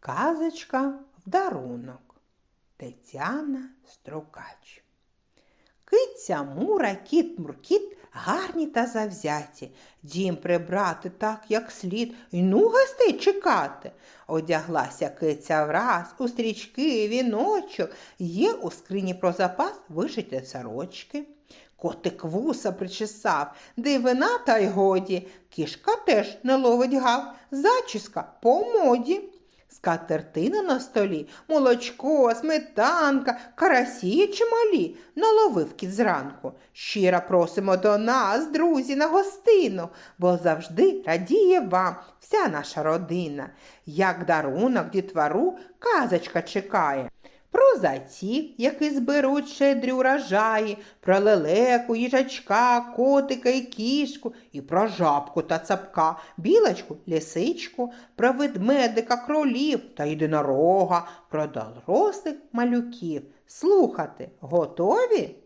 Казочка в дарунок. Тетяна Строкач. Киця Мура, кіт Муркіт гарні та завзяті. Дім прибрати так, як слід, і ну гостей чекати. Одяглася киця враз, у стрічки, віночок, є у скрині про запас вишиті сорочки. Котик вуса причесав, дивина та й годі. Кішка теж не ловить гав, зачіска по моді. Скатертина на столі, молочко, сметанка, карасі чималі, наловив кіт зранку. Щиро просимо до нас, друзі, на гостину, бо завжди радіє вам вся наша родина. Як дарунок дітвару казочка чекає. Про зайців, які зберуть щедрі урожаї, про лелеку, їжачка, котика і кішку, і про жабку та цапка, білочку, лисичку, про ведмедика, кролів та єдинорога, про дорослих малюків. Слухати готові?